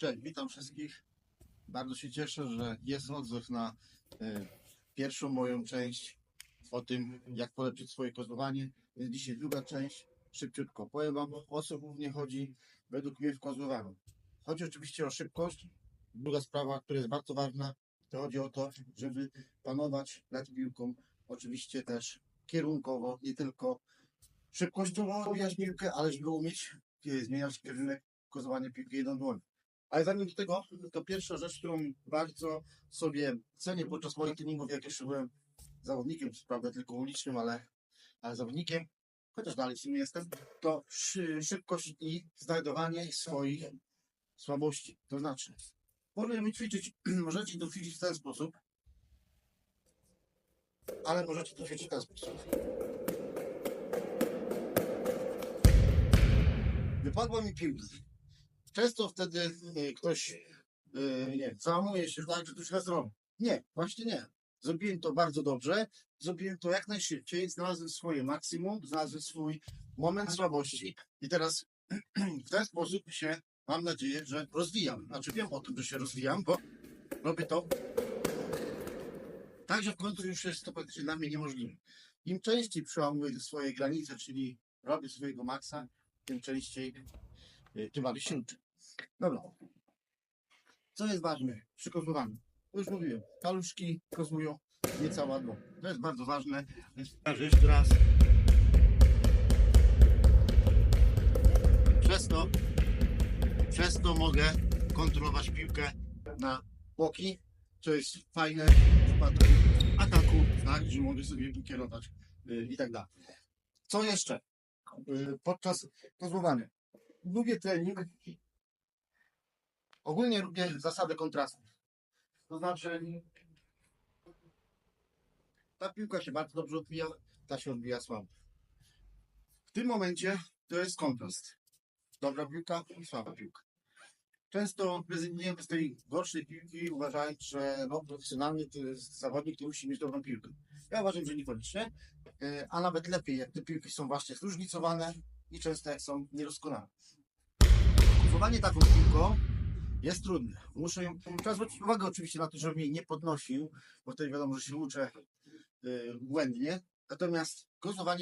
Cześć, witam wszystkich. Bardzo się cieszę, że jest odzew na e, pierwszą moją część o tym, jak polepszyć swoje kozłowanie. Jest dzisiaj druga część, szybciutko. Powiem Wam, o co głównie chodzi według mnie w kozłowaniu. Chodzi oczywiście o szybkość. Druga sprawa, która jest bardzo ważna, to chodzi o to, żeby panować nad piłką. Oczywiście też kierunkowo, nie tylko szybkościowo odbijać piłkę, ale żeby umieć e, zmieniać kierunek kozłowania piłki jedną dłonią. Ale zanim do tego, to pierwsza rzecz, którą bardzo sobie cenię podczas moich treningów, jak jeszcze byłem zawodnikiem, prawda tylko ulicznym, ale, ale zawodnikiem, chociaż dalej sumie jestem, to szy, szybkość i znajdowanie swoich słabości. To znaczy, możemy ćwiczyć, możecie to ćwiczyć w ten sposób, ale możecie to ćwiczyć w ten sposób. Wypadła mi piłka. Często wtedy y, ktoś y, nie, załamuje się, tak, że to źle zrobił. Nie, właśnie nie. Zrobiłem to bardzo dobrze, zrobiłem to jak najszybciej, znalazłem swoje maksimum, znalazłem swój moment słabości i teraz w ten sposób się, mam nadzieję, że rozwijam. Znaczy wiem o tym, że się rozwijam, bo robię to tak, że w końcu już jest to praktycznie dla mnie niemożliwe. Im częściej przełamuję swoje granice, czyli robię swojego maksa, tym częściej y, bardziej się uczę. Dobra. Co jest ważne przy kozłowaniu? Już mówiłem. Paluszki kozłują niecała dłoń. To jest bardzo ważne. Pokażę jeszcze raz. Przez to, przez to mogę kontrolować piłkę na boki, co jest fajne w przypadku ataku, tak, że mogę sobie kierować y, i tak dalej. Co jeszcze? Y, podczas kozłowania. Lubię trening. Ogólnie lubię zasadę kontrastu. To znaczy, ta piłka się bardzo dobrze odbija, ta się odbija słabo. W tym momencie to jest kontrast. Dobra piłka i słaba piłka. Często rezygnujemy z tej gorszej piłki, uważając, że no, profesjonalny to jest zawodnik, który musi mieć dobrą piłkę. Ja uważam, że niekoniecznie, e, a nawet lepiej, jak te piłki są właśnie zróżnicowane i często jak są niedoskonałe. Kupowanie taką piłką jest trudne. Muszę ją, trzeba zwrócić uwagę oczywiście na to, żebym jej nie podnosił, bo wtedy wiadomo, że się uczę e, błędnie. Natomiast kozowanie